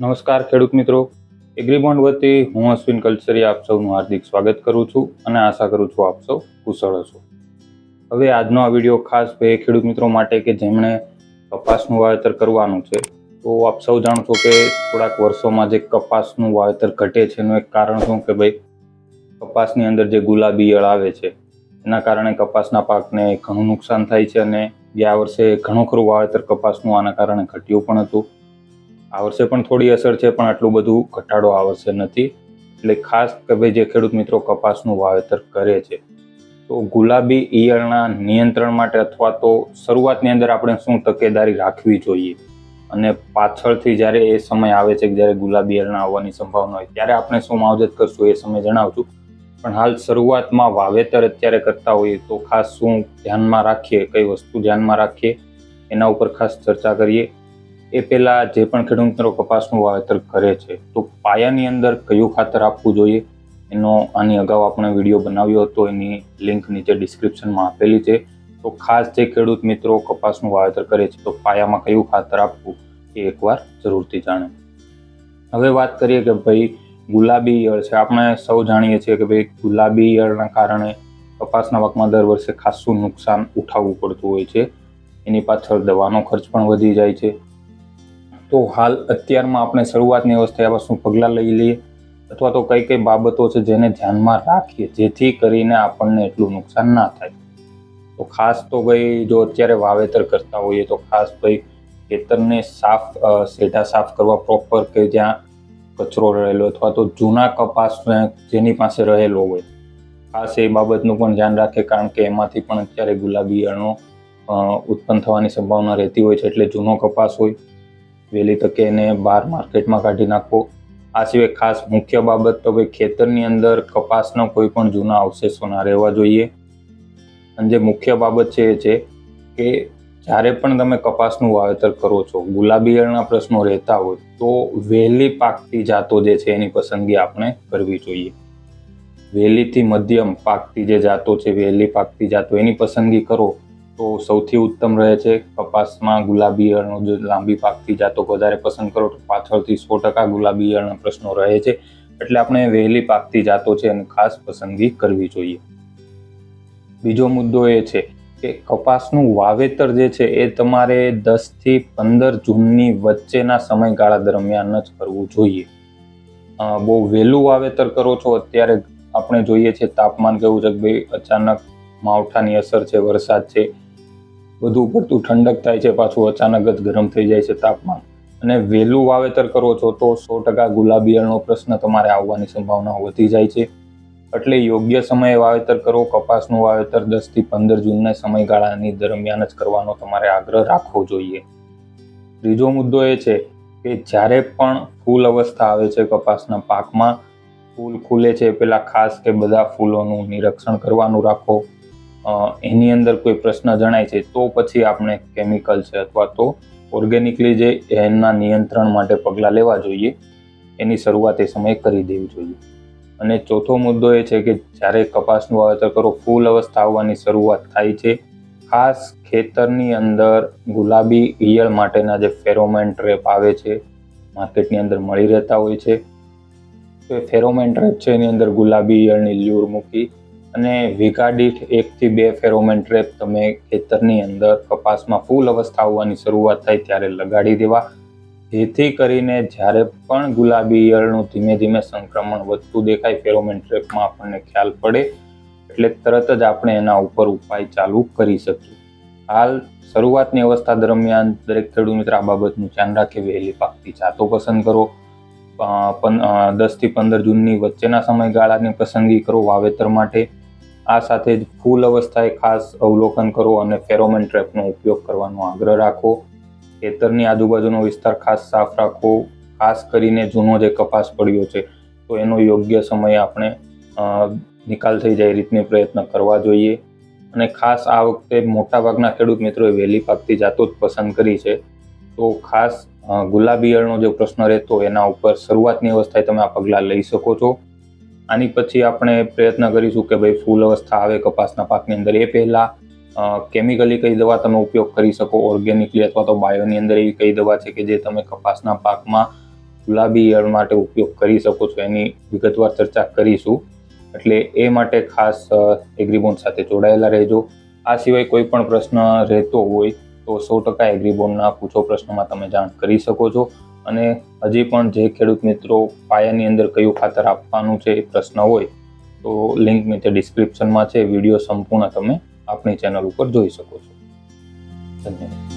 નમસ્કાર ખેડૂત મિત્રો. એગ્રીબોન્ડ વતી હું અશ્વિન કલ્ચરી આપ સૌનું હાર્દિક સ્વાગત કરું છું અને આશા કરું છું આપ સૌ કુશળ હશો. હવે આજનો આ વીડિયો ખાસ બે ખેડૂત મિત્રો માટે કે જેમણે કપાસનું વાવેતર કરવાનું છે, તો આપ સૌ જાણો છો કે થોડાક વર્ષોમાં જે કપાસનું વાવેતર ઘટે છે એનું એક કારણ શું કે ભાઈ, કપાસની અંદર જે ગુલાબી ઈયળ આવે છે, એના કારણે કપાસના પાકને ઘણું નુકસાન થાય છે અને ગયા વર્ષે ઘણું ખરું વાવેતર કપાસનું આના કારણે ઘટ્યું પણ હતું. આ વર્ષે પણ થોડી અસર છે, પણ આટલું બધું ઘટાડો આ વર્ષે નથી. એટલે ખાસ કે ભાઈ જે ખેડૂત મિત્રો કપાસનું વાવેતર કરે છે, તો ગુલાબી ઈયળના નિયંત્રણ માટે અથવા તો શરૂઆતની અંદર આપણે શું તકેદારી રાખવી જોઈએ અને પાછળથી જ્યારે એ સમય આવે છે કે જ્યારે ગુલાબી ઈયળના આવવાની સંભાવના હોય, ત્યારે આપણે શું માવજત કરશું એ સમય જણાવશું. પણ હાલ શરૂઆતમાં વાવેતર અત્યારે કરતા હોઈએ તો ખાસ શું ધ્યાનમાં રાખીએ, કઈ વસ્તુ ધ્યાનમાં રાખીએ, એના ઉપર ખાસ ચર્ચા કરીએ. એ પહેલાં જે પણ ખેડૂત મિત્રો કપાસનું વાવેતર કરે છે, તો પાયાની અંદર કયું ખાતર આપવું જોઈએ? એનો આની અગાઉ આપણે વીડિયો બનાવ્યો હતો, એની લિંક નીચે ડિસ્ક્રિપ્શનમાં આપેલી છે. તો ખાસ જે ખેડૂત મિત્રો કપાસનું વાવેતર કરે છે, તો પાયામાં કયું ખાતર આપવું એ એકવાર જરૂરથી જાણે. હવે વાત કરીએ કે ભાઈ ગુલાબી ઈયળ છે. આપણે સૌ જાણીએ છીએ કે ભાઈ ગુલાબી ઈયળના કારણે કપાસના પાકમાં દર વર્ષે ખાસું નુકસાન ઉઠાવવું પડતું હોય છે. એની પાછળ દવાનો ખર્ચ પણ વધી જાય છે. તો હાલ અત્યારમાં આપણે શરૂઆતની અવસ્થાએ શું પગલાં લઈ લઈએ? અથવા તો કઈ કઈ બાબતો છે જેને ધ્યાનમાં રાખીએ જેથી કરીને આપણને એટલું નુકસાન ના થાય? તો ખાસ તો ભાઈ જો અત્યારે વાવેતર કરતા હોઈએ તો ખાસ ભાઈ ખેતરને સાફ સેઢા સાફ કરવા પ્રોપર કે જ્યાં કચરો રહેલો અથવા તો જૂના કપાસ જેની પાસે રહેલો હોય. ખાસ એ બાબતનું પણ ધ્યાન રાખે કારણ કે એમાંથી પણ અત્યારે ગુલાબી અણો ઉત્પન્ન થવાની સંભાવના રહેતી હોય છે એટલે જૂનો કપાસ હોય. વહેલી તકે એને બહાર માર્કેટમાં કાઢી નાખવો. આ સિવાય ખાસ મુખ્ય બાબત તો ભાઈ ખેતરની અંદર કપાસના કોઈ પણ જૂના અવશેષો ના રહેવા જોઈએ. અને જે મુખ્ય બાબત છે એ છે કે જ્યારે પણ તમે કપાસનું વાવેતર કરો છો, ગુલાબી ઈયળના પ્રશ્નો રહેતા હોય, તો વહેલી પાકતી જાતો જે છે એની પસંદગી આપણે કરવી જોઈએ. વહેલીથી મધ્યમ પાકતી જે જાતો છે, વહેલી પાકતી જાતો, એની પસંદગી કરો. તો સૌથી ઉત્તમ રહે છે કપાસમાં ગુલાબી ઈયળનો જો લાંબી પાકથી જાતો વધારે પસંદ કરો તો પાછળથી સો ટકા ગુલાબી ઈયળના પ્રશ્નો રહે છે. એટલે આપણે વહેલી પાકતી જાતો છે અને ખાસ પસંદગી કરવી જોઈએ. બીજો મુદ્દો એ છે કે કપાસનું વાવેતર જે છે એ તમારે દસથી પંદર જૂનની વચ્ચેના સમયગાળા દરમિયાન જ કરવું જોઈએ. બહુ વહેલું વાવેતર કરો છો અત્યારે આપણે જોઈએ છે તાપમાન કેવું છે કે ભાઈ અચાનક માવઠાની અસર છે, વરસાદ છે બધું પડતું ઠંડક થાય છે, પાછું અચાનક જ ગરમ થઈ જાય છે તાપમાન. અને વહેલું વાવેતર કરો છો તો સો ટકા ગુલાબી ઈયળનો પ્રશ્ન તમારે આવવાની સંભાવના વધી જાય છે. એટલે યોગ્ય સમયે વાવેતર કરો, કપાસનું વાવેતર દસથી પંદર જૂનના સમયગાળાની દરમિયાન જ કરવાનો તમારે આગ્રહ રાખવો જોઈએ. ત્રીજો મુદ્દો એ છે કે જ્યારે પણ ફૂલ અવસ્થા આવે છે કપાસના પાકમાં, ફૂલ ખુલે છે પહેલાં ખાસ કે બધા ફૂલોનું નિરીક્ષણ કરવાનું રાખો. એની અંદર કોઈ પ્રશ્ન જણાય છે, તો પછી આપણે કેમિકલ છે અથવા તો ઓર્ગેનિકલી જે એના નિયંત્રણ માટે પગલાં લેવા જોઈએ, એની શરૂઆત એ સમયે કરી દેવી જોઈએ. અને ચોથો મુદ્દો એ છે કે જ્યારે કપાસનું વાવેતર કરો, ફૂલ અવસ્થા આવવાની શરૂઆત થાય છે. ખાસ ખેતરની અંદર ગુલાબી ઈયળ માટેના જે ફેરોમેન ટ્રેપ આવે છે, માર્કેટની અંદર મળી રહેતા હોય છે. તો એ ફેરોમેન ટ્રેપ છે, એની અંદર ગુલાબી ઈયળની લ્યુર મૂકી અને વીઘા દીઠ એકથી બે ફેરોમેન ટ્રેપ તમે ખેતરની અંદર કપાસમાં ફૂલ અવસ્થા આવવાની શરૂઆત થાય ત્યારે લગાડી દેવા. જેથી કરીને જ્યારે પણ ગુલાબી ઈયળનું ધીમે ધીમે સંક્રમણ વધતું દેખાય, ફેરોમેન ટ્રેપમાં આપણને ખ્યાલ પડે, એટલે તરત જ આપણે એના ઉપર ઉપાય ચાલુ કરી શકીએ. હાલ શરૂઆતની અવસ્થા દરમિયાન દરેક ખેડૂત મિત્ર આ બાબતનું ધ્યાન રાખે, વહેલી પાકતી જાતો પસંદ કરો દસથી પંદર જૂનની વચ્ચેના સમયગાળાની પસંદગી કરો વાવેતર માટે. આ સાથે જ ફૂલ અવસ્થાએ ખાસ અવલોકન કરો અને ફેરોમેન ટ્રેપનો ઉપયોગ કરવાનો આગ્રહ રાખો. ખેતરની આજુબાજુનો વિસ્તાર ખાસ સાફ રાખો. ખાસ કરીને જૂનો જે કપાસ પડ્યો છે, તો એનો યોગ્ય સમયે આપણે નિકાલ થઈ જાય રીતની પ્રયત્ન કરવા જોઈએ. અને ખાસ આ વખતે મોટાભાગના ખેડૂત મિત્રોએ વહેલી પાકતી જાતો જ પસંદ કરી છે. તો ખાસ ગુલાબી અળનો જે પ્રશ્ન રહેતો, એના ઉપર શરૂઆતની અવસ્થાએ તમે આ પગલાં લઈ શકો છો. આની પછી આપણે પ્રયત્ન કરીશું કે ભાઈ ફૂલ અવસ્થા આવે કપાસના પાકની અંદર. એ પહેલાં કેમિકલી કઈ દવા તમે ઉપયોગ કરી શકો ઓર્ગેનિકલી અથવા તો બાયોની અંદર એવી કઈ દવા છે કે જે તમે કપાસના પાકમાં ગુલાબી ઈયળ માટે ઉપયોગ કરી શકો છો. એની વિગતવાર ચર્ચા કરીશું. એટલે એ માટે ખાસ એગ્રીબોન્ડ સાથે જોડાયેલા રહેજો. આ સિવાય કોઈ પણ પ્રશ્ન રહેતો હોય તો સો ટકા એગ્રીબોન્ડના પૂછો પ્રશ્નમાં તમે જાણ કરી શકો છો. અને હજી પણ જે ખેડૂત મિત્રો પાયાની અંદર કયું ખાતર આપવાનું છે એ પ્રશ્ન હોય, તો લિંક નીચે ડિસ્ક્રિપ્શનમાં છે. વીડિયો સંપૂર્ણ તમે આપણી ચેનલ ઉપર જોઈ શકો છો. ધન્યવાદ.